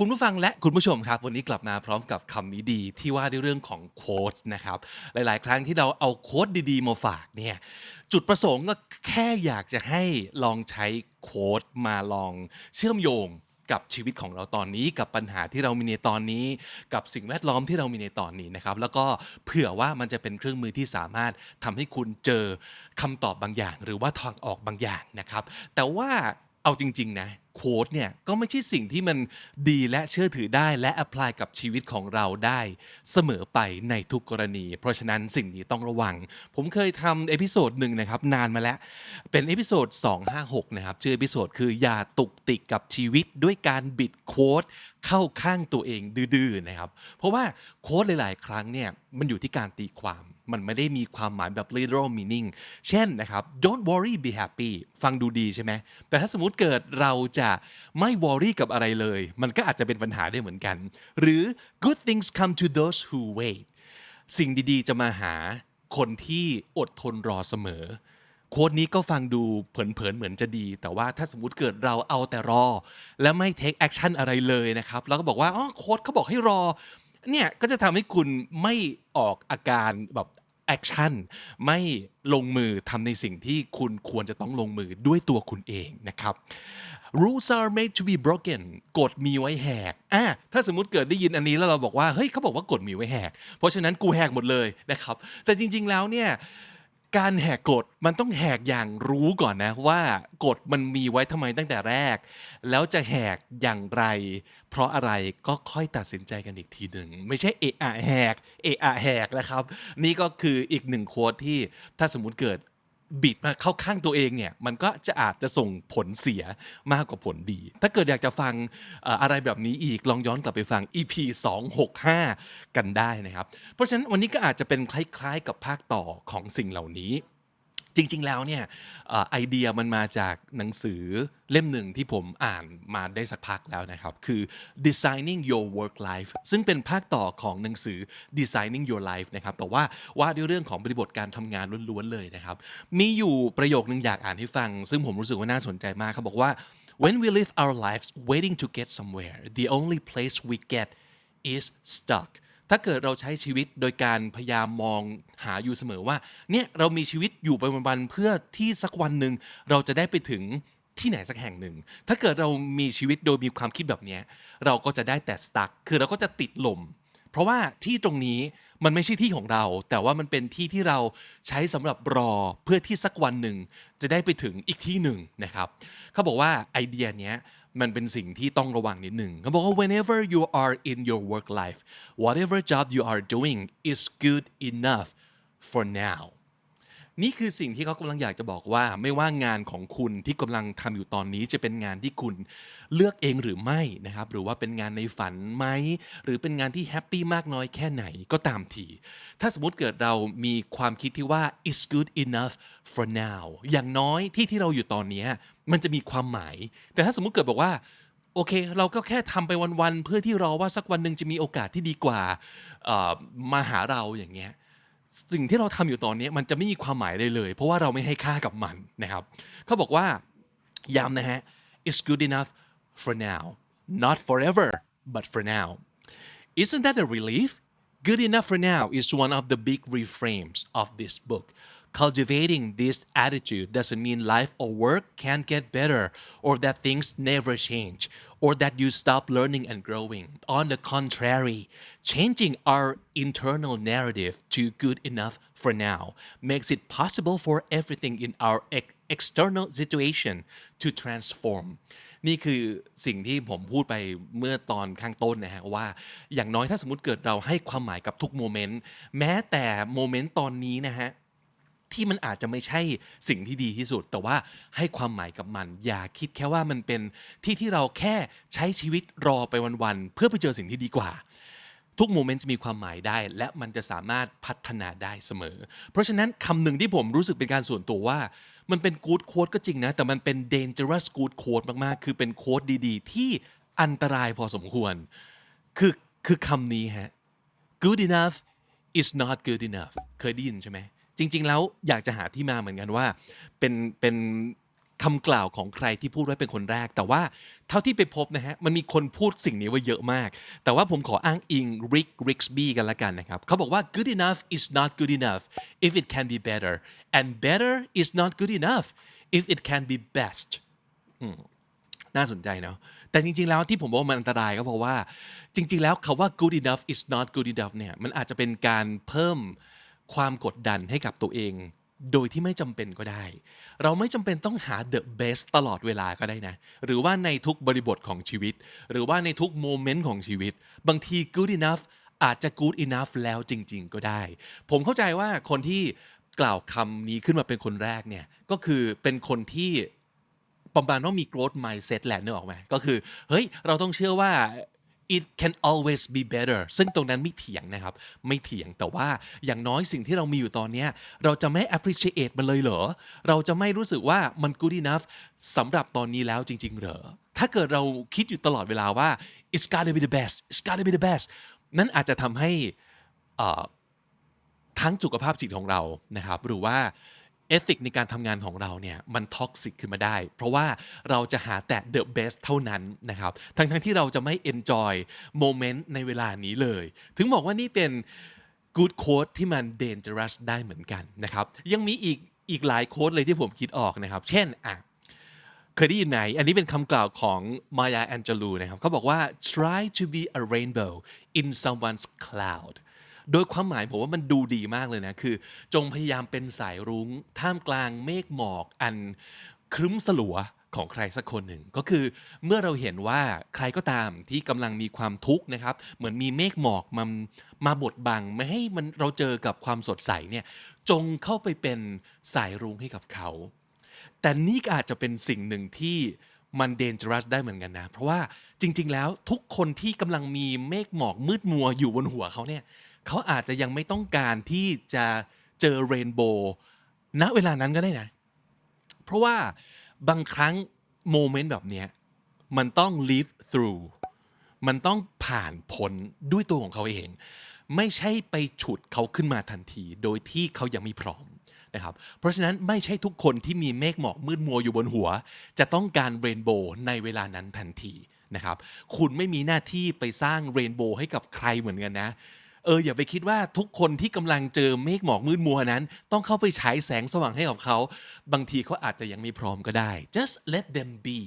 คุณผู้ฟังและคุณผู้ชมครับ วันนี้กลับมาพร้อมกับคำนี้ดีที่ว่าด้วยเรื่องของโค้ดนะครับ หลาย ๆ ครั้งที่เราเอาโค้ดดีๆ มาฝากเนี่ยจุดประสงค์ก็แค่อยากจะให้ลองใช้โค้ดมาลองเชื่อมโยงกับชีวิตของเราตอนนี้กับปัญหาที่เรามีในตอนนี้ กับสิ่งแวดล้อมที่เรามีในตอนนี้นะครับ แล้วก็เผื่อว่ามันจะเป็นเครื่องมือที่สามารถทำให้คุณเจอคำตอบ บางอย่าง หรือว่าทางออกบางอย่างนะครับ แต่ว่า เอาจริง ๆ นะโค้ดเนี่ยก็ไม่ใช่สิ่งที่มันดีและเชื่อถือได้และ a พพลายกับชีวิตของเราได้เสมอไปในทุกกรณี เพราะฉะนั้นสิ่งนี้ต้องระวัง ผมเคยทำเอพิโซดหนึ่งนะครับนานมาแล้ว เป็นเอพิโซด256 นะครับ ชื่อเอพิโซดคืออย่าตุกติกกับชีวิตด้วยการบิดโค้ดเข้าข้างตัวเองดื้อๆนะครับ เพราะว่าโค้ดหลาย ๆ ครั้งเนี่ยมันอยู่ที่การตีความ มันไม่ได้มีความหมายแบบ literal meaning เช่นนะครับ don't worry be happy ฟังดูดีใช่ไหม แต่ถ้าสมมติเกิดเราจะไม่ worry กับอะไรเลย มันก็อาจจะเป็นปัญหาได้เหมือนกัน หรือ good things come to those who wait สิ่งดีๆ จะมาหาคนที่อดทนรอเสมอ โค้ดนี้ก็ฟังดูเผินๆ เหมือนจะดี แต่ว่าถ้าสมมติเกิดเราเอาแต่รอ และไม่ take action อะไรเลยนะครับ แล้วก็บอกว่าอ๋อโค้ดเขาบอกให้รอ เนี่ยก็จะทำให้คุณไม่ออกอาการแบบแอคชั่นไม่ลงมือทำในสิ่งที่คุณควรจะต้องลงมือด้วยตัวคุณเองนะครับ rules are made to be broken กฎมีไว้แหกอะถ้าสมมุติเกิดได้ยินอันนี้แล้วเราบอกว่า เฮ้ยเขาบอกว่ากฎมีไว้แหก เพราะฉะนั้นกูแหกหมดเลยนะครับ แต่จริง ๆ แล้วเนี่ย การแหกกฎมันต้องแหกอย่างรู้ก่อนนะว่ากฎมันมีไว้ทำไมตั้งแต่แรก แล้วจะแหกอย่างไร เพราะอะไรก็ค่อยตัดสินใจกันอีกทีหนึ่งไม่ใช่เอะอะแหกเอะอะแหกนะครับ นี่ก็คืออีกหนึ่งโค้ดที่ถ้าสมมุติเกิด บิดมาเข้าข้างตัวเองเนี่ยมันก็จะอาจจะส่งผลเสียมากกว่าผลดี ถ้าเกิดอยากจะฟังเอ่ออะไรแบบนี้อีกลองย้อนกลับไปฟัง EP 265 กันได้นะครับ เพราะฉะนั้นวันนี้ก็อาจจะเป็นคล้ายๆกับภาคต่อของสิ่งเหล่านี้ จริง ๆ แล้วเนี่ยไอเดียมันมาจากหนังสือเล่มหนึ่งที่ผมอ่านมาได้สักพักแล้วนะครับ คือ designing your work life ซึ่งเป็นภาคต่อของหนังสือ designing your life นะครับแต่ว่าว่าด้วยเรื่องของบริบทการทำงานล้วนๆเลยนะครับ มีอยู่ประโยคนึงอยากอ่านให้ฟัง ซึ่งผมรู้สึกว่าน่าสนใจมากเขาบอกว่า when we live our lives waiting to get somewhere the only place we get is stuck ถ้าเกิดเราใช้ชีวิตโดยการพยายามมองหาอยู่เสมอว่า เนี่ยเรามีชีวิตอยู่ไปวันๆเพื่อที่สักวันหนึ่งเราจะได้ไปถึงที่ไหนสักแห่งหนึ่ง ถ้าเกิดเรามีชีวิตโดยมีความคิดแบบนี้เราก็จะได้แต่ stuck คือเราก็จะติดลม เพราะว่าที่ตรงนี้มันไม่ใช่ที่ของเรา แต่ว่ามันเป็นที่ที่เราใช้สำหรับรอเพื่อที่สักวันหนึ่งจะได้ไปถึงอีกที่หนึ่งนะครับ เขาบอกว่าไอเดียเนี้ย มันเป็นสิ่งที่ต้องระวังนิดหนึ่งเขาบอกว่า whenever you are in your work life whatever job you are doing is good enough for now นี่คือสิ่งที่เขากำลังอยากจะบอกว่า ไม่ว่างานของคุณที่กำลังทำอยู่ตอนนี้จะเป็นงานที่คุณเลือกเองหรือไม่นะครับ หรือว่าเป็นงานในฝันไหม หรือเป็นงานที่แฮปปี้มากน้อยแค่ไหนก็ตามที ถ้าสมมติเกิดเรามีความคิดที่ว่า it's good enough for now อย่างน้อยที่ที่เราอยู่ตอนนี้ มันจะมีความหมาย แต่ถ้าสมมติเกิดบอกว่า โอเค เราก็แค่ทำไปวันๆเพื่อที่รอว่าสักวันหนึ่งจะมีโอกาสที่ดีกว่ามาหาเราอย่างเงี้ยสิ่งที่เราทำอยู่ตอนนี้มันจะไม่มีความหมายเลยเลย เพราะว่าเราไม่ให้ค่ากับมันนะครับเขาบอกว่าย้ำนะฮะ it's good enough for now not forever but for now isn't that a relief good enough for now is one of the big reframes of this book cultivating this attitude doesn't mean life or work can't get better or that things never change or that you stop learning and growing. On the contrary, changing our internal narrative to good enough for now makes it possible for everything in our ex- external situation to transform. นี่คือสิ่งที่ผมพูดไปเมื่อตอนข้างต้นนะฮะว่า อย่างน้อยถ้าสมมติเกิดเราให้ความหมายกับทุกโมเมนต์ แม้แต่โมเมนต์ตอนนี้นะฮะ ที่มันอาจจะไม่ใช่สิ่งที่ดีที่สุด แต่ว่าให้ความหมายกับมัน อย่าคิดแค่ว่ามันเป็นที่ที่เราแค่ใช้ชีวิตรอไปวันๆเพื่อไปเจอสิ่งที่ดีกว่า ทุกโมเมนต์จะมีความหมายได้ และมันจะสามารถพัฒนาได้เสมอ เพราะฉะนั้นคำหนึ่งที่ผมรู้สึกเป็นการส่วนตัวว่า มันเป็นกู๊ดโค้ดก็จริงนะ แต่มันเป็น dangerous good quote มากๆ คือเป็นโค้ดดีๆ ที่อันตรายพอสมควร คือคือคำนี้ฮะ good enough is not good enough เคยได้ยินใช่ไหม จริง ๆ แล้วอยากจะหาที่มาเหมือนกันว่า เป็นเป็นคำกล่าวของใครที่พูดไว้เป็นคนแรก แต่ว่าเท่าที่ไปพบนะฮะมันมีคนพูดสิ่งนี้ไว้เยอะมาก แต่ว่าผมขออ้างอิง Rick Rixby กันละกันนะครับเขาบอกว่า good enough is not good enough if it can be better and better is not good enough if it can be best น่าสนใจเนาะแต่จริงๆแล้วที่ผมบอกว่ามันอันตรายก็เพราะว่า จริง ๆ แล้วคาว่า good enough is not good enough เนี่ยมันอาจจะเป็นการเพิ่ม ความกดดันให้กับตัวเอง โดยที่ไม่จำเป็นก็ได้ เราไม่จำเป็นต้องหา the best ตลอดเวลาก็ได้นะ หรือว่าในทุกบริบทของชีวิต หรือว่าในทุกโมเมนต์ของชีวิต บางที good enough อาจจะ good enough แล้วจริง ๆ ก็ได้ ผมเข้าใจว่าคนที่กล่าวคำนี้ขึ้นมาเป็นคนแรกเนี่ย ก็คือเป็นคนที่ประมาณว่ามี growth mindset แหละนึกออกไหมก็คือ เฮ้ย เราต้องเชื่อว่า it can always be better ซึ่งตรงนั้นไม่เถียงนะครับ ไม่เถียงแต่ว่าอย่างน้อยสิ่งที่เรามีอยู่ตอนนี้เราจะไม่ appreciate มันเลยเหรอ เราจะไม่รู้สึกว่ามัน good enough สำหรับตอนนี้แล้วจริง ๆ เหรอ ถ้าเกิดเราคิดอยู่ตลอดเวลาว่า it's gotta be the best it's gotta be the best นั่นอาจจะทำให้ทั้งสุขภาพจิตของเรานะครับ หรือว่า เอธิกในการทำงานของเราเนี่ยมันท็อกซิกขึ้นมาได้ เพราะว่าเราจะหาแต่ the best เท่านั้นนะครับ ทั้งทั้งที่เราจะไม่ enjoy โมเมนต์ในเวลานี้เลย ถึงบอกว่านี่เป็น good quote ที่มัน dangerous ได้เหมือนกันนะครับ ยังมีอีกอีกหลายโค้ดเลยที่ผมคิดออกนะครับ เช่นอะเคยได้ยินไหมอันนี้เป็นคำกล่าวของมายาแองเจลูนะครับเขาบอกว่า try to be a rainbow in someone's cloud โดยความหมายผมว่ามันดูดีมากเลยนะ คือ จงพยายามเป็นสายรุ้ง ท่ามกลางเมฆหมอกอันครึ้มสลัวของใครสักคนหนึ่งก็คือเมื่อเราเห็นว่าใครก็ตามที่กำลังมีความทุกข์นะครับ เหมือนมีเมฆหมอกมามาบดบังไม่ให้มันเราเจอกับความสดใสเนี่ยจงเข้าไปเป็นสายรุ้งให้กับเขา แต่นี่ก็อาจจะเป็นสิ่งหนึ่งที่มัน dangerous ได้เหมือนกันนะ เพราะว่าจริง ๆ แล้วทุกคนที่กำลังมีเมฆหมอกมืดมัวอยู่บนหัวเขาเนี่ย เขาอาจจะยังไม่ต้องการที่จะเจอเรนโบว์ณเวลานั้นก็ได้นะ เพราะว่าบางครั้งโมเมนต์แบบเนี้ยมันต้อง live through มันต้องผ่านพ้นด้วยตัวของเขาเอง ไม่ใช่ไปฉุดเขาขึ้นมาทันที โดยที่เขายังไม่พร้อมนะครับ เพราะฉะนั้นไม่ใช่ทุกคนที่มีเมฆหมอกมืดมัวอยู่บนหัว จะต้องการเรนโบว์ในเวลานั้นทันทีนะครับ คุณไม่มีหน้าที่ไปสร้างเรนโบว์ให้กับใครเหมือนกันนะ เอออย่าไปคิดว่าทุกคนที่กำลังเจอเมฆหมอกมืดมัวนั้น ต้องเข้าไปฉายแสงสว่างให้กับเขา บางทีเขาอาจจะยังไม่พร้อมก็ได้ just let them be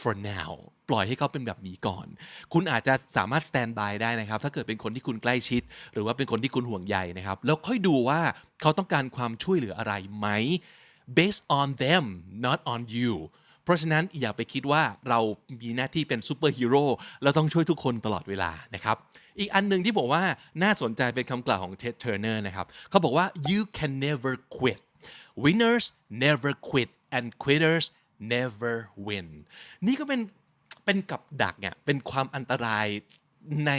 for now ปล่อยให้เขาเป็นแบบนี้ก่อน คุณอาจจะสามารถ stand by ได้นะครับ ถ้าเกิดเป็นคนที่คุณใกล้ชิด หรือว่าเป็นคนที่คุณห่วงใยนะครับ แล้วค่อยดูว่าเขาต้องการความช่วยเหลืออะไรไหม based on them not on you เพราะฉะนั้นอย่าไปคิดว่าเรามีหน้าที่เป็นซูเปอร์ฮีโร่แล้วต้องช่วยทุกคนตลอดเวลานะครับ อีกอันหนึ่งที่ผมว่าน่าสนใจเป็นคำกล่าวของเท็ดเทอร์เนอร์นะครับเขาบอกว่า you can never quit winners never quit and quitters never win นี่ก็เป็นเป็นกับดักเนี่ยเป็นความอันตรายใน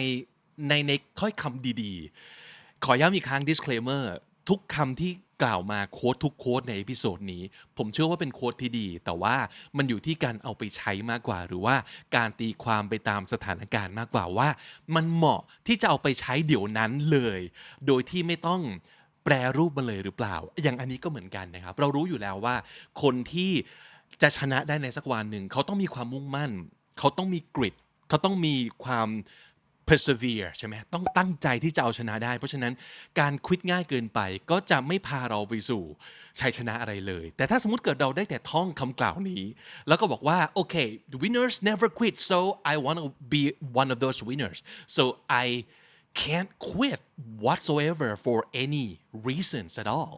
ในในค่อยคำดีๆ ขอย้ำอีกครั้ง disclaimer ทุกคำที่ กล่าวมาโค้ดทุกโค้ดในเอพิโซดนี้ ผมเชื่อว่าเป็นโค้ดที่ดี แต่ว่ามันอยู่ที่การเอาไปใช้มากกว่า หรือว่าการตีความไปตามสถานการณ์มากกว่าว่า มันเหมาะที่จะเอาไปใช้เดี๋ยวนั้นเลย โดยที่ไม่ต้องแปรรูปมาเลยหรือเปล่า อย่างอันนี้ก็เหมือนกันนะครับ เรารู้อยู่แล้วว่า คนที่จะชนะได้ในสักวันหนึ่ง เขาต้องมีความมุ่งมั่น เขาต้องมีกริดเขาต้องมีความ persevere ใช่ไหมต้องตั้งใจที่จะเอาชนะได้ เพราะฉะนั้นการควิดง่ายเกินไปก็จะไม่พาเราไปสู่ชัยชนะอะไรเลย แต่ถ้าสมมติเกิดเราได้แต่ท่องคำกล่าวนี้ แล้วก็บอกว่าโอเค the winners never quit so I want to be one of those winners so I can't quit whatsoever for any reasons at all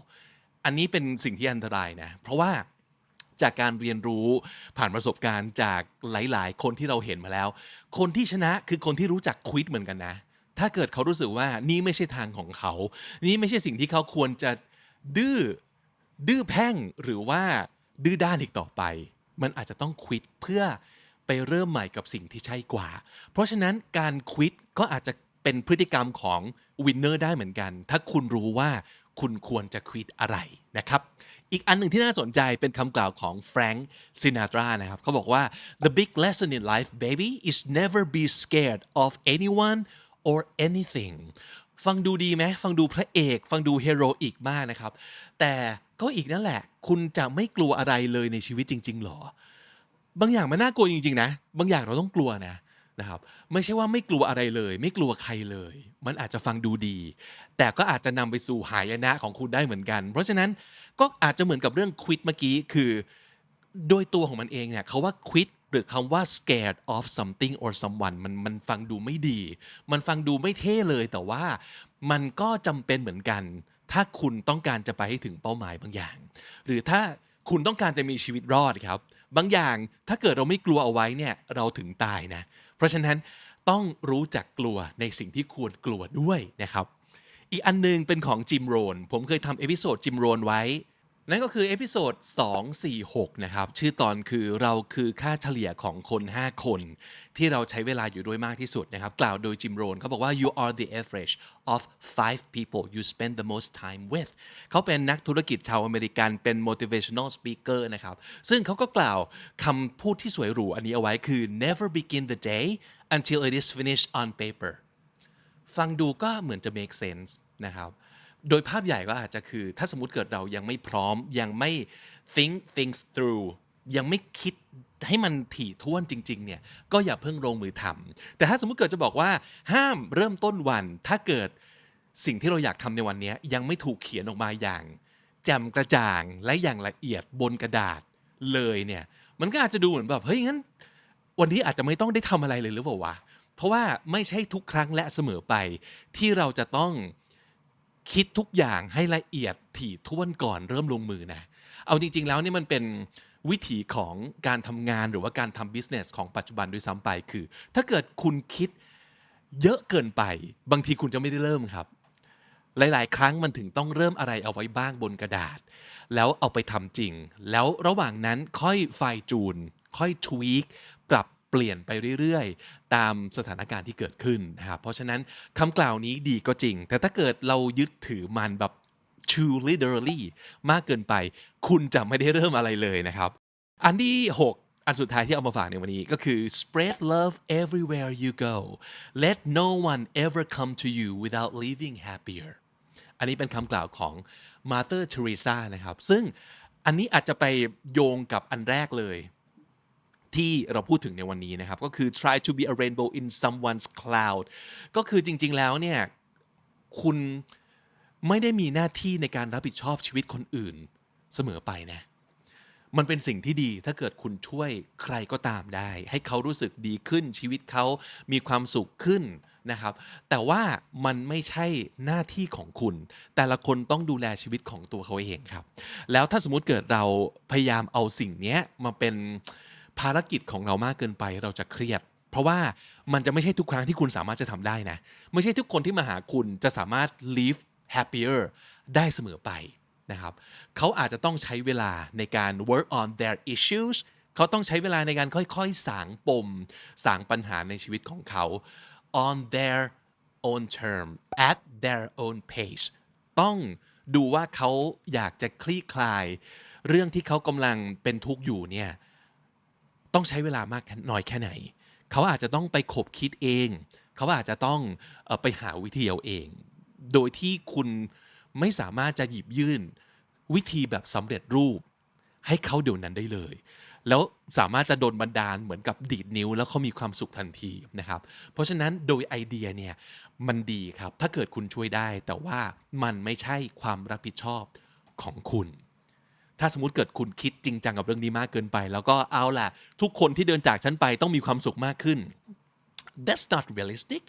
อันนี้เป็นสิ่งที่อันตรายนะ เพราะว่า จากการเรียนรู้ผ่านประสบการณ์จากหลาย ๆ คนที่เราเห็นมาแล้ว คนที่ชนะคือคนที่รู้จักควิดเหมือนกันนะ ถ้าเกิดเขารู้สึกว่านี่ไม่ใช่ทางของเขา นี่ไม่ใช่สิ่งที่เขาควรจะดื้อดื้อแพ่งหรือว่าดื้อด้านอีกต่อไป มันอาจจะต้องควิดเพื่อไปเริ่มใหม่กับสิ่งที่ใช่กว่า เพราะฉะนั้นการควิดก็อาจจะเป็นพฤติกรรมของวินเนอร์ได้เหมือนกัน ถ้าคุณรู้ว่าคุณควรจะควิดอะไรนะครับ อีกอันหนึ่งที่น่าสนใจเป็นคำกล่าวของแฟรงค์ซินาตรานะครับเขาบอกว่า the big lesson in life baby is never be scared of anyone or anything ฟังดูดีไหมฟังดูพระเอก ฟังดูเฮโรอีกมากนะครับ แต่ก็อีกนั่นแหละ คุณจะไม่กลัวอะไรเลยในชีวิตจริง ๆ หรอ บางอย่างมันน่ากลัวจริง ๆ นะ บางอย่างเราต้องกลัวนะ นะครับไม่ใช่ว่าไม่กลัวอะไรเลย ไม่กลัวใครเลย มันอาจจะฟังดูดี แต่ก็อาจจะนำไปสู่หายนะของคุณได้เหมือนกัน เพราะฉะนั้นก็อาจจะเหมือนกับเรื่องควิดเมื่อกี้คือ โดยตัวของมันเองเนี่ยเขาว่า quit หรือคำว่า scared of something or someone มันมันฟังดูไม่ดี มันฟังดูไม่เท่เลย แต่ว่ามันก็จำเป็นเหมือนกัน ถ้าคุณต้องการจะไปให้ถึงเป้าหมายบางอย่าง หรือถ้าคุณต้องการจะมีชีวิตรอดครับ บางอย่างถ้าเกิดเราไม่กลัวเอาไว้เนี่ยเราถึงตายนะ เพราะฉะนั้นต้องรู้จักกลัวในสิ่งที่ควรกลัวด้วยนะครับ อีกอันหนึงเป็นของจิมโรน ผมเคยทำเอพิโซดจิมโรนไว้ นั่นก็คือเอพิโซด246 นะครับ ชื่อตอนคือเราคือค่าเฉลี่ยของคน 5 คน ที่เราใช้เวลาอยู่ด้วยมากที่สุดนะครับ กล่าวโดยจิมโรนเขาบอกว่า you are the average of five people you spend the most time with เขาเป็นนักธุรกิจชาวอเมริกันเป็น motivational speaker นะครับ ซึ่งเขาก็กล่าวคำพูดที่สวยหรูอันนี้เอาไว้คือ never begin the day until it is finished on paper ฟังดูก็เหมือนจะ make sense นะครับ โดยภาพใหญ่ก็อาจจะคือ ถ้าสมมติเกิดเรายังไม่พร้อม ยังไม่ think things through ยังไม่คิดให้มันถี่ถ้วนจริงๆเนี่ยก็อย่าเพิ่งลงมือทำแต่ถ้าสมมติเกิดจะบอกว่า ห้ามเริ่มต้นวัน ถ้าเกิดสิ่งที่เราอยากทำในวันนี้ยังไม่ถูกเขียนออกมาอย่างแจ่มกระจ่างและอย่างละเอียดบนกระดาษเลยเนี่ยมันก็อาจจะดูเหมือนแบบเฮ้ยงั้น วันนี้อาจจะไม่ต้องได้ทำอะไรเลยหรือเปล่าวะเพราะว่าไม่ใช่ทุกครั้งและเสมอไปที่เราจะต้อง คิดทุกอย่างให้ละเอียดถี่ถ้วนก่อนเริ่มลงมือนะ เอาจริง ๆ แล้วนี่มันเป็นวิถีของการทำงานหรือว่าการทำบิสเนสของปัจจุบันด้วยซ้ำไปคือ ถ้าเกิดคุณคิดเยอะเกินไป บางทีคุณจะไม่ได้เริ่มครับ หลาย ๆ ครั้งมันถึงต้องเริ่มอะไรเอาไว้บ้างบนกระดาษ แล้วเอาไปทำจริง แล้วระหว่างนั้นค่อยไฟจูน ค่อยทวีคปรับ เปลี่ยนไปเรื่อยๆ ตามสถานการณ์ที่เกิดขึ้นนะครับเพราะฉะนั้นคำกล่าวนี้ดีก็จริง แต่ถ้าเกิดเรายึดถือมันแบบ too literally มากเกินไป คุณจะไม่ได้เริ่มอะไรเลยนะครับ อันที่ 6อันสุดท้ายที่เอามาฝากในวันนี้ก็คือ spread love everywhere you go let no one ever come to you without leaving happier อันนี้เป็นคำกล่าวของ Mother Teresa นะครับ ซึ่งอันนี้อาจจะไปโยงกับอันแรกเลย ที่เราพูดถึงในวันนี้นะครับ ก็คือ try to be a rainbow in someone's cloud ก็คือจริง ๆ แล้วเนี่ย คุณไม่ได้มีหน้าที่ในการรับผิดชอบชีวิตคนอื่นเสมอไปนะ มันเป็นสิ่งที่ดีถ้าเกิดคุณช่วยใครก็ตามได้ ให้เขารู้สึกดีขึ้นชีวิตเขามีความสุขขึ้นนะครับ แต่ว่ามันไม่ใช่หน้าที่ของคุณ แต่ละคนต้องดูแลชีวิตของตัวเขาเองครับ แล้วถ้าสมมุติเกิดเราพยายามเอาสิ่งเนี้ยมาเป็น ภารกิจของเรามากเกินไปเราจะเครียด เพราะว่ามันจะไม่ใช่ทุกครั้งที่คุณสามารถจะทำได้นะ ไม่ใช่ทุกคนที่มาหาคุณจะสามารถ live happier ได้เสมอไปนะครับเขาอาจจะต้องใช้เวลาในการ work on their issues เขาต้องใช้เวลาในการค่อยๆ สางปม สางปัญหาในชีวิตของเขา on their own term at their own pace ต้องดูว่าเขาอยากจะคลี่คลาย เรื่องที่เขากำลังเป็นทุกข์อยู่เนี่ย ต้องใช้เวลามากน้อยแค่ไหน เขาอาจจะต้องไปขบคิดเอง เขาอาจจะต้องไปหาวิธีเอาเอง โดยที่คุณไม่สามารถจะหยิบยื่นวิธีแบบสำเร็จรูป ให้เขาเดี๋ยวนั้นได้เลย แล้วสามารถจะโดนบันดาลเหมือนกับดีดนิ้ว แล้วเขามีความสุขทันทีนะครับ เพราะฉะนั้นโดยไอเดียเนี่ยมันดีครับ ถ้าเกิดคุณช่วยได้ แต่ว่ามันไม่ใช่ความรับผิดชอบของคุณ ถ้าสมมติเกิดคุณคิดจริงจังกับเรื่องนี้มากเกินไป แล้วก็เอาล่ะ ทุกคนที่เดินจากฉันไปต้องมีความสุขมากขึ้น that's not realistic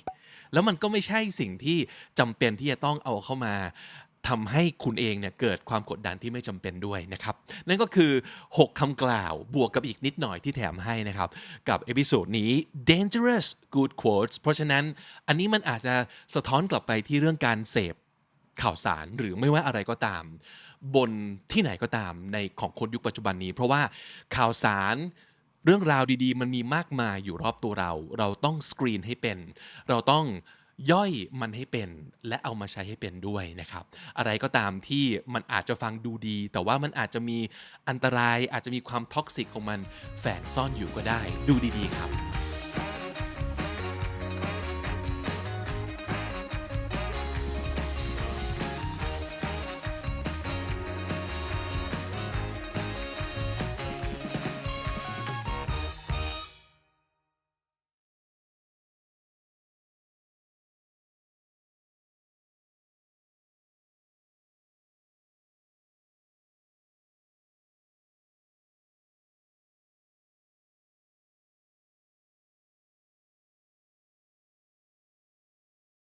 แล้วมันก็ไม่ใช่สิ่งที่จำเป็นที่จะต้องเอาเข้ามาทำให้คุณเองเนี่ยเกิดความกดดันที่ไม่จำเป็นด้วยนะครับ นั่นก็คือ 6คำกล่าวบวกกับอีกนิดหน่อยที่แถมให้นะครับ กับเอพิโซดนี้ dangerous good quotes เพราะฉะนั้นอันนี้มันอาจจะสะท้อนกลับไปที่เรื่องการเสพ ข่าวสารหรือไม่ว่าอะไรก็ตาม บนที่ไหนก็ตามในของคนยุคปัจจุบันนี้ เพราะว่าข่าวสารเรื่องราวดีๆ มันมีมากมายอยู่รอบตัวเรา เราต้องสกรีนให้เป็น เราต้องย่อยมันให้เป็น และเอามาใช้ให้เป็นด้วยนะครับ อะไรก็ตามที่มันอาจจะฟังดูดี แต่ว่ามันอาจจะมีอันตรายอาจจะมีความท็อกซิกของมันแฝงซ่อนอยู่ก็ได้ ดูดีๆครับ